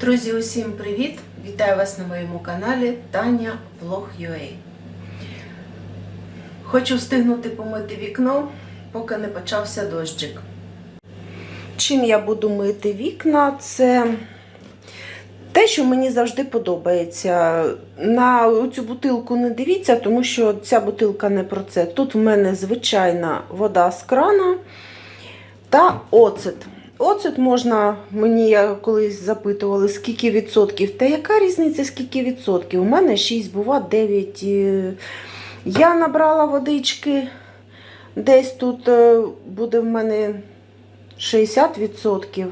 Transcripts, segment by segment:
Друзі, усім привіт! Вітаю вас на моєму каналі Таня Влог.ua Хочу встигнути помити вікно, поки не почався дощик. Чим я буду мити вікна? Це те, що мені завжди подобається. На цю бутилку не дивіться, тому що ця бутилка не про це. Тут в мене звичайна вода з крана та оцет. Оцет можна, мені я колись запитували, скільки відсотків. Та яка різниця, скільки відсотків? У мене 6, бува 9. Е, Я набрала водички, десь тут е, буде в мене 60%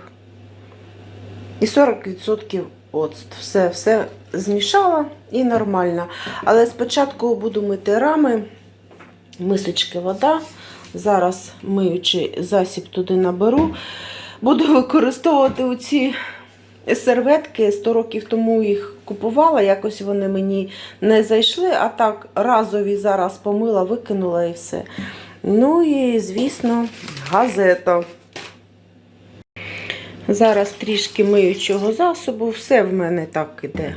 і 40% оцет. Все, все змішала і нормально. Але спочатку буду мити рами, мисочки вода. Зараз миючий засіб туди наберу. Буду використовувати оці серветки. 100 років тому їх купувала, якось вони мені не зайшли, а так разові зараз помила, викинула і все. Ну і, звісно, газета. Зараз трішки миючого засобу, все в мене так іде.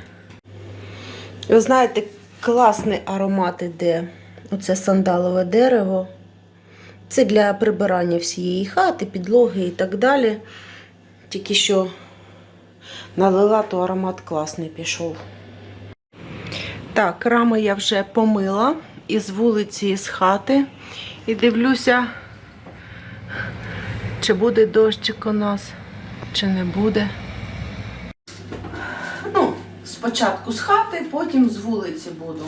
Ви знаєте, класний аромат іде. Оце сандалове дерево. Це для прибирання всієї хати, підлоги і так далі. Тільки що налила, то аромат класний пішов. Так, рами я вже помила із вулиці, із хати. І дивлюся, чи буде дощик у нас, чи не буде. Ну, спочатку з хати, потім з вулиці буду.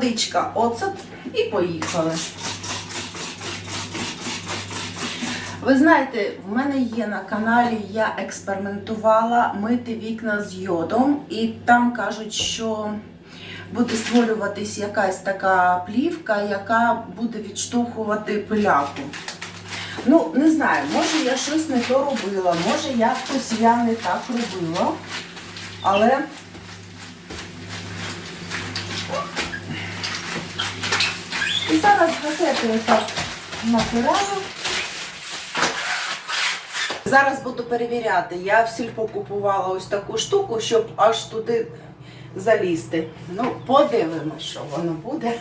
Водичка, оцет і поїхали. Ви знаєте, в мене є на каналі, я експериментувала мити вікна з йодом, і там кажуть, що буде створюватись якась така плівка, яка буде відштовхувати пиляку. Ну, не знаю, може я щось не то робила, може якось я не так робила, але зараз газетою так натираю. Зараз буду перевіряти. Я в сільпо купувала ось таку штуку, щоб аж туди залізти. Ну, подивимось, що воно буде.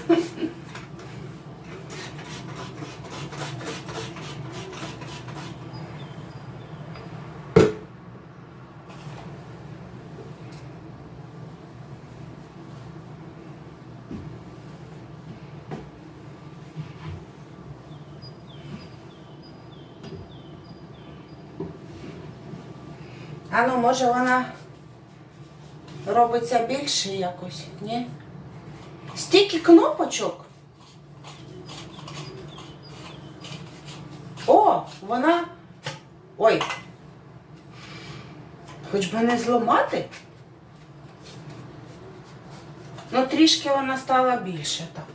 А ну, може вона робиться більше якось, ні? Стільки кнопочок. О, вона. Ой. Хоч би не зламати. Ну, трішки вона стала більше так.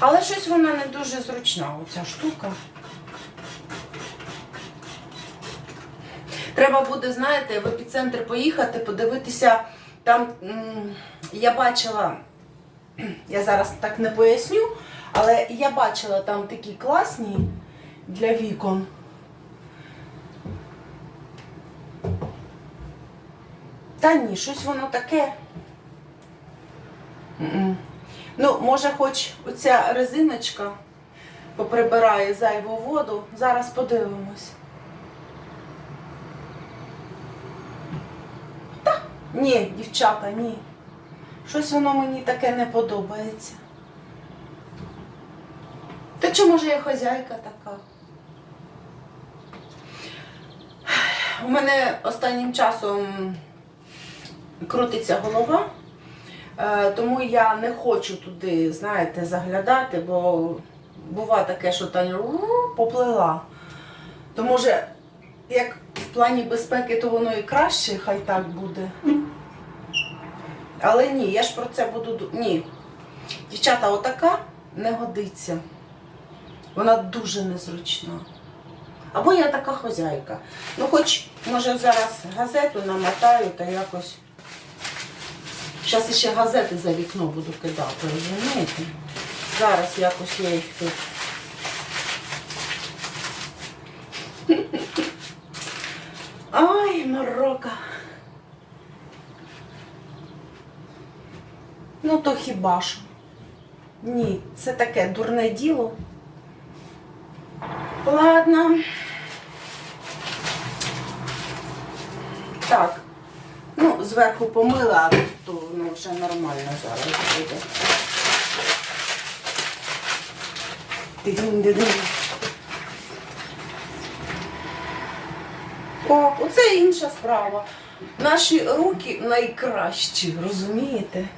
Але щось вона не дуже зручна, оця штука. Треба буде, знаєте, в епіцентр поїхати, подивитися. Там я бачила, я зараз так не поясню, але я бачила там такі класні для вікон. Та ні, щось воно таке. Ну, може, хоч оця резиночка поприбирає зайву воду. Зараз подивимось. Ні, дівчата, ні. Щось воно мені таке не подобається. Та чи може я хазяйка така? У мене останнім часом крутиться голова, е, тому я не хочу туди, знаєте, заглядати, бо бува таке, що Таня поплила. То може, як в плані безпеки, то воно і краще, хай так буде. Але ні, я ж про це буду. Ні. Дівчата, отака не годиться. Вона дуже незручна. Або я така хозяйка. Ну, хоч, може, зараз газету намотаю та якось. Зараз ще газети за вікно буду кидати, розумієте? Зараз якось я їх тут Ай, морока. Ну, то хіба що? Ні, це таке дурне діло. Ладно. Так. Ну, зверху помила, то воно вже нормально зараз буде. Дидин-дидин. О, оце інша справа. Наші руки найкращі, розумієте?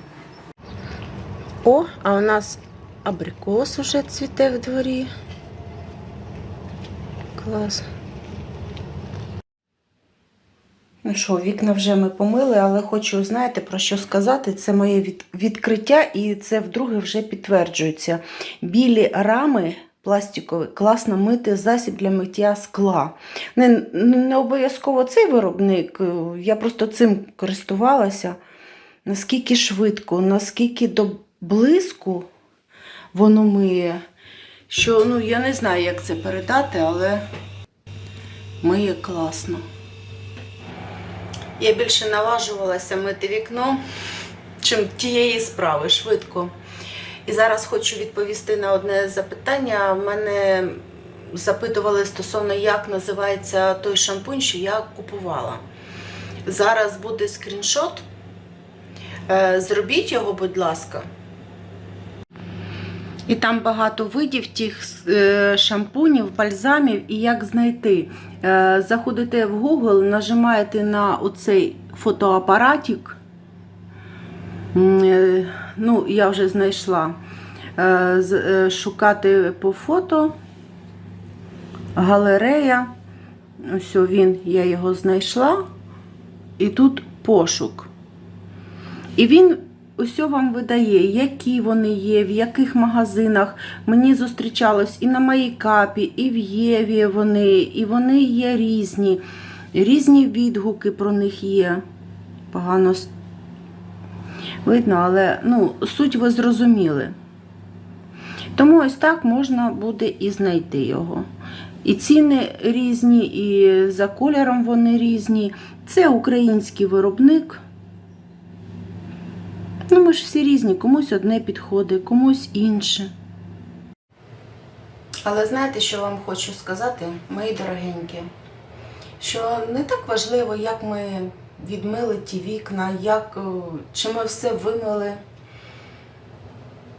О, а у нас абрикос уже цвіте в дворі. Клас. Ну що, вікна вже ми помили, але хочу, знаєте, про що сказати. Це моє від- відкриття, і це вдруге вже підтверджується. Білі рами пластикові класно мити засіб для миття скла. Не, не обов'язково цей виробник, е, я просто цим користувалася. Наскільки швидко, наскільки до блиску воно миє, що ну, я не знаю, як це передати, але миє класно. Я більше наважувалася мити вікно, чим тієї справи швидко. І зараз хочу відповісти на одне запитання. Мене запитували стосовно, як називається той шампунь, що я купувала. Зараз буде скріншот. Е, Зробіть його, будь ласка. І там багато видів тих е, шампунів, бальзамів і як знайти. Е, Заходите в Google, нажимаєте на оцей фотоапаратик. Е, Ну, я вже знайшла. Шукати по фото. Галерея. Ось він, я його знайшла. І тут пошук. І він усе вам видає, які вони є, в яких магазинах. Мені зустрічалось і на Майкапі, і в Єві вони, і вони є різні. Різні відгуки про них є. Погано видно, але ну, суть ви зрозуміли. Тому ось так можна буде і знайти його. І ціни різні, і за кольором вони різні. Це український виробник. Ми ж всі різні, комусь одне підходить, комусь інше. Але знаєте, що вам хочу сказати, мої дорогенькі? Що не так важливо, як ми відмили ті вікна, як, е, чи ми все вимили.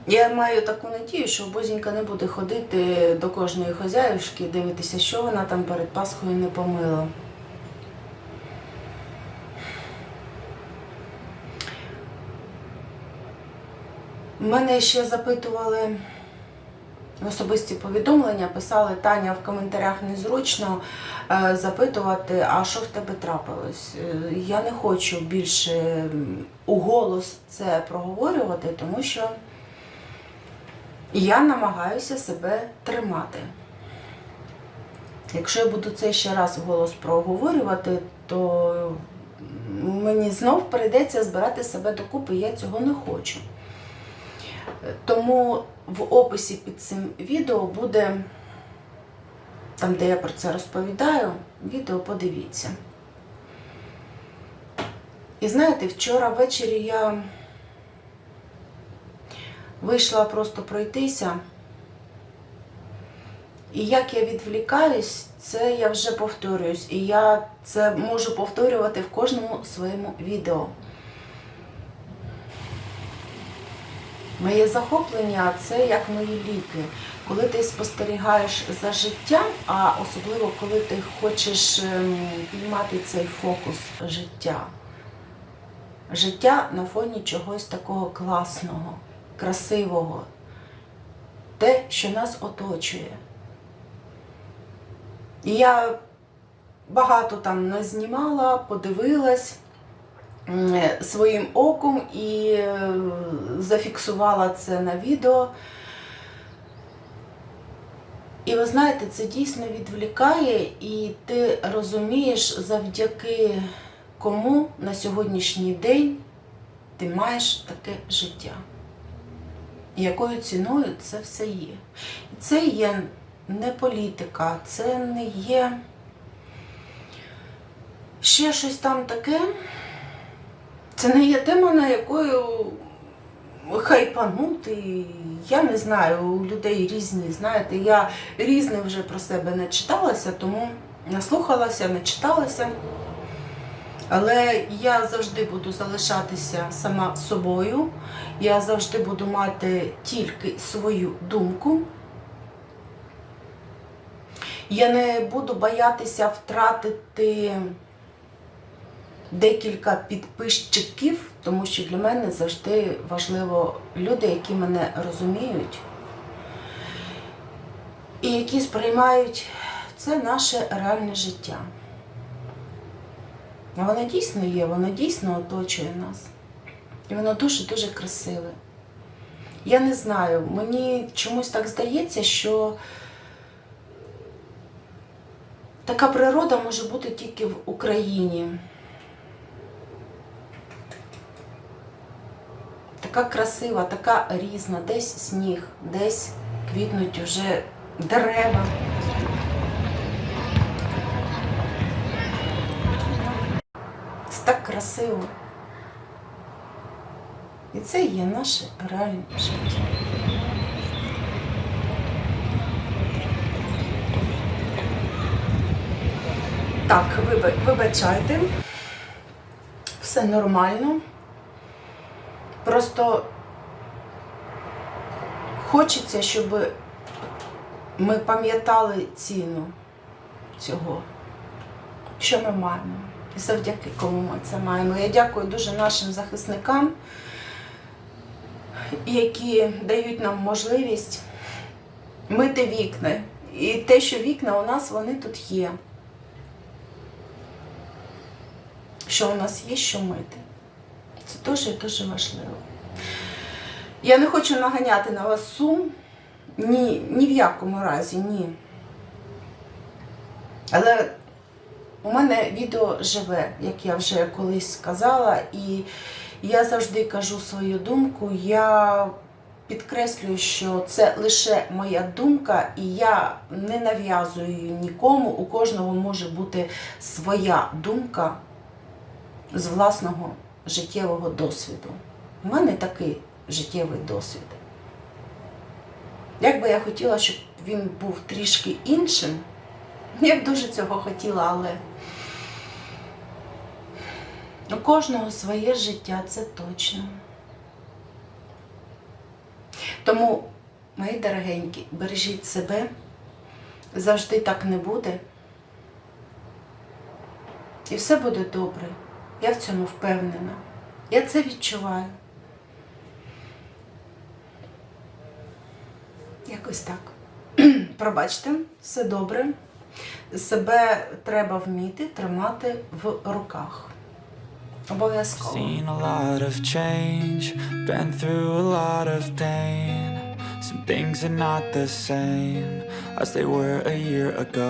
Я маю таку надію, що бозінька не буде ходити до кожної хазяюшки, дивитися, що вона там перед Пасхою не помила. Мене ще запитували особисті повідомлення, писали Таня в коментарях незручно е, запитувати, а що в тебе трапилось. Е, Я не хочу більше у голос це проговорювати, тому що я намагаюся себе тримати. Якщо я буду це ще раз в голос проговорювати, то мені знов прийдеться збирати себе докупи, я цього не хочу. Тому в описі під цим відео буде, там, де я про це розповідаю, відео подивіться. І знаєте, вчора ввечері я вийшла просто пройтися. І як я відвлікаюсь, це я вже повторююсь. І я це можу повторювати в кожному своєму відео. Моє захоплення це як мої ліки. Коли ти спостерігаєш за життям, а особливо коли ти хочеш ем, піймати цей фокус життя. Життя на фоні чогось такого класного, красивого, те, що нас оточує. І я багато там назнімала, подивилась своїм оком і е, зафіксувала це на відео. І ви знаєте, це дійсно відвлікає, і ти розумієш, завдяки кому на сьогоднішній день ти маєш таке життя. Якою ціною це все є. І це є не політика, це не є Ще щось там таке. Це не є тема, на якою хайпанути. Я не знаю, у людей різні, знаєте, я різне вже про себе не читалася, тому наслухалася, не читалася. Але я завжди буду залишатися сама собою. Я завжди буду мати тільки свою думку. Я не буду боятися втратити декілька підписчиків, тому що для мене завжди важливо люди, які мене розуміють і які сприймають це наше реальне життя. Воно дійсно є, воно дійсно оточує нас. І воно дуже-дуже красиве. Я не знаю, мені чомусь так здається, що така природа може бути тільки в Україні. Така красива, така різна, десь сніг, десь квітнуть вже дерева. Це так красиво. І це є наше реальне життя. Так, вибачайте. Все нормально. Просто хочеться, щоб ми пам'ятали ціну цього, що ми маємо. І завдяки кому ми це маємо. Я дякую дуже нашим захисникам, які дають нам можливість мити вікна. І те, що вікна у нас, вони тут є. Що у нас є, що мити. Це дуже дуже важливо. Я не хочу наганяти на вас сум. Ні, ні в якому разі, ні. Але у мене відео живе, як я вже колись сказала, і я завжди кажу свою думку. Я підкреслюю, що це лише моя думка, і я не нав'язую нікому. У кожного може бути своя думка з власного життєвого досвіду. У мене такий життєвий досвід. Як би я хотіла, щоб він був трішки іншим, я б дуже цього хотіла, але у кожного своє життя, це точно. Тому, мої дорогенькі, бережіть себе, завжди так не буде. І все буде добре. Я в цьому впевнена. Я це відчуваю. Якось так. Пробачте, все добре. Себе треба вміти тримати в руках. Обов'язково. Seen a lot of change, been through a lot of pain. Some things are not the same as they were a year ago.